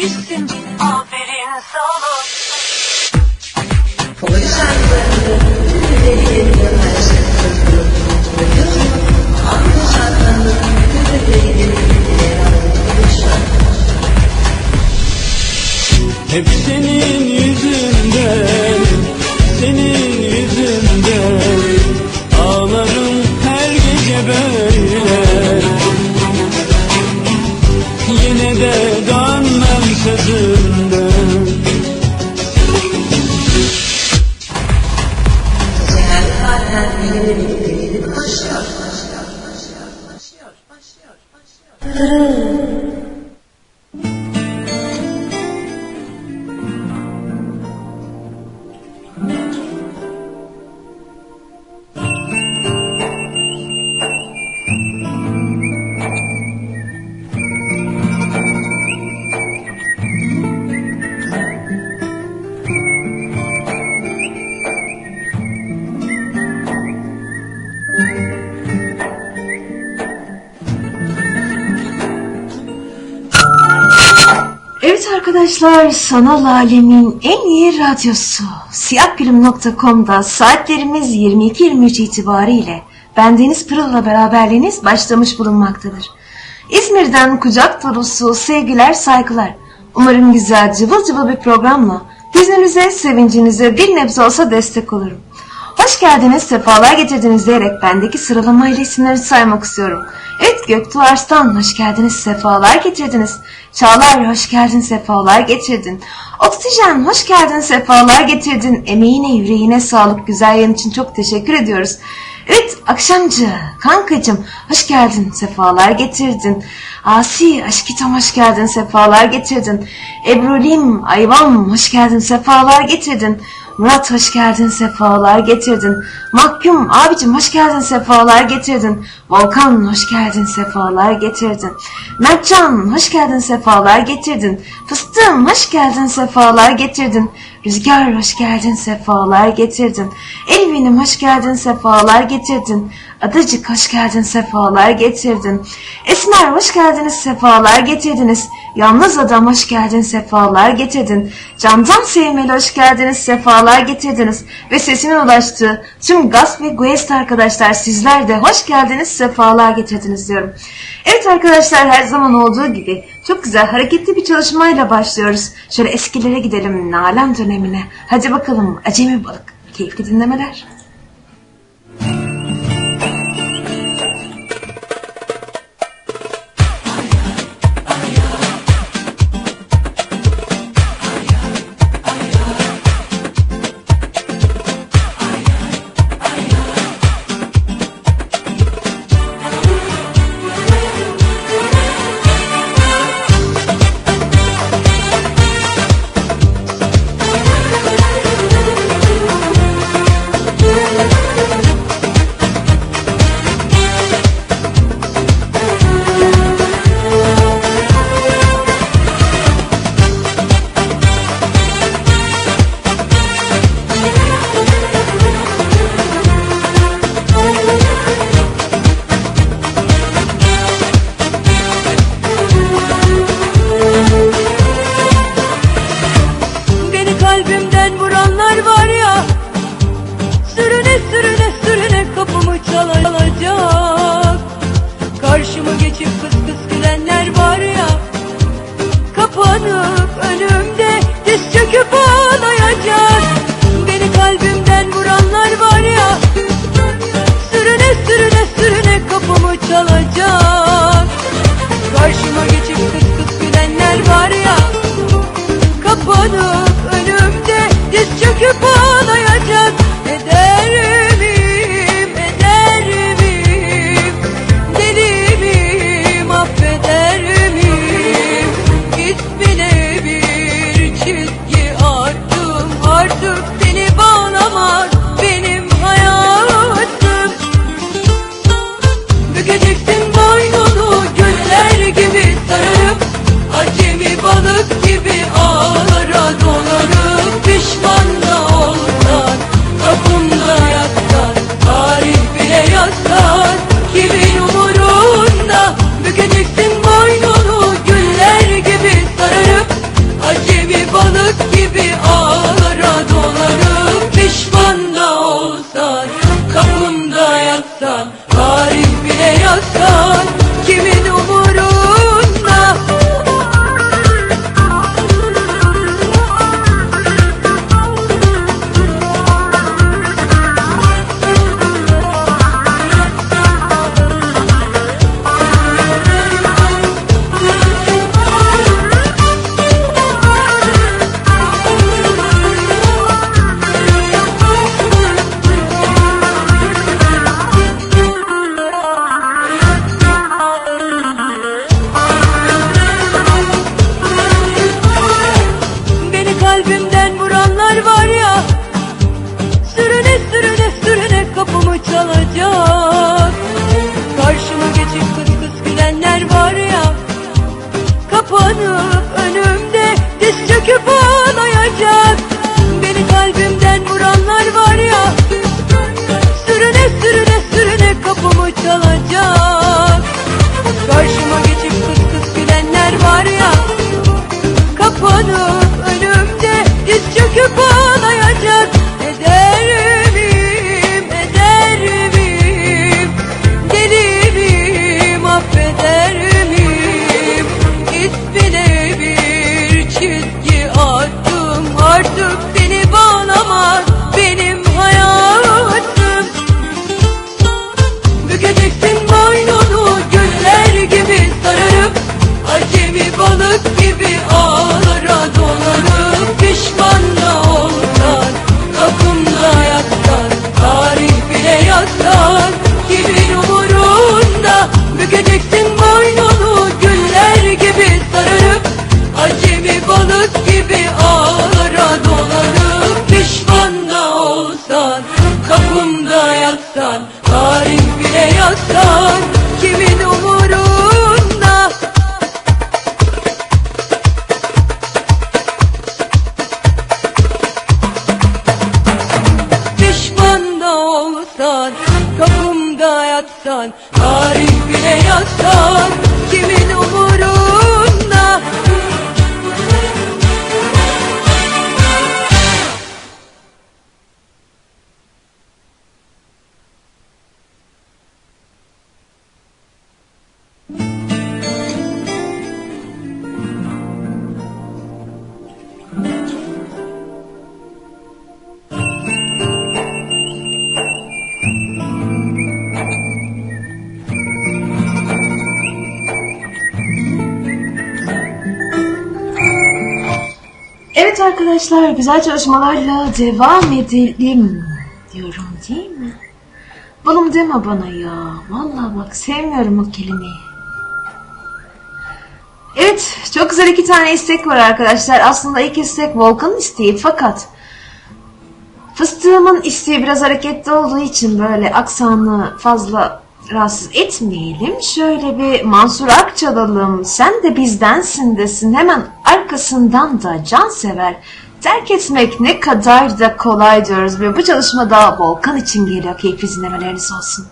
iyisin Aferin sana. Hep senin Başlıyor. Başlıyor. Başlıyor. Başlıyor. Başlıyor. Başlıyor. Başlıyor. Arkadaşlar, sanal alemin en iyi radyosu siyahgülüm.com'da saatlerimiz 22.23 itibariyle bendeniz Pırıl'la beraberliğiniz başlamış bulunmaktadır. İzmir'den kucak dolusu sevgiler, saygılar. Umarım güzel, cıvıl cıvıl bir programla hüznünüze, sevincinize bir nebze olsa destek olurum. Hoş geldiniz, sefalar getirdiniz diyerek bendeki sıralamayla isimleri saymak istiyorum. Evet Göktuğ Arslan, hoş geldiniz, sefalar getirdiniz. Çağlar, hoş geldin, sefalar getirdin. Oksijen, hoş geldin, sefalar getirdin. Emeğine, yüreğine sağlık, güzel yan için çok teşekkür ediyoruz. Evet akşamcı, kankacım, hoş geldin, sefalar getirdin. Asi, aşkitom hoş geldin, sefalar getirdin. Ebrulim, Ayvam, hoş geldin, sefalar getirdin. Murat hoş geldin sefalar getirdin. Mahkum abicim hoş geldin sefalar getirdin. Volkan hoş geldin sefalar getirdin. Mertcan hoş geldin sefalar getirdin. Fıstığım hoş geldin sefalar getirdin. Rüzgar hoş geldin sefalar getirdin. Elvin'im hoş geldin sefalar getirdin. Adacık hoş geldin sefalar getirdin. Esmer hoş geldiniz sefalar getirdiniz. Yalnız adam hoş geldin sefalar getirdin. Candan sevmeli hoş geldiniz sefalar getirdiniz. Ve sesimin ulaştığı tüm Gaz ve Guest arkadaşlar sizler de hoş geldiniz sefalar getirdiniz diyorum. Evet arkadaşlar her zaman olduğu gibi çok güzel hareketli bir çalışmayla başlıyoruz. Şöyle eskilere gidelim Nalan dönemine. Hadi bakalım acemi balık. Keyifli dinlemeler. Olsan, kapımda yatsan Tarih bile yazsan, kimin umurunda Evet arkadaşlar güzel çalışmalarla devam edelim diyorum değil mi? Balım deme bana ya. Vallahi bak sevmiyorum o kelimeyi. Evet çok güzel iki tane istek var arkadaşlar. Aslında ilk istek Volkan'ın isteği fakat fıstığımın isteği biraz hareketli olduğu için böyle aksanı fazla rahatsız etmeyelim. Şöyle bir Mansur Ak çalalım. Sen de bizdensin desin. Hemen arkasından da Cansever terk etmek ne kadar da kolay diyoruz. Bu çalışma da Volkan için geliyor. Keyifli dinlemeleriniz olsun.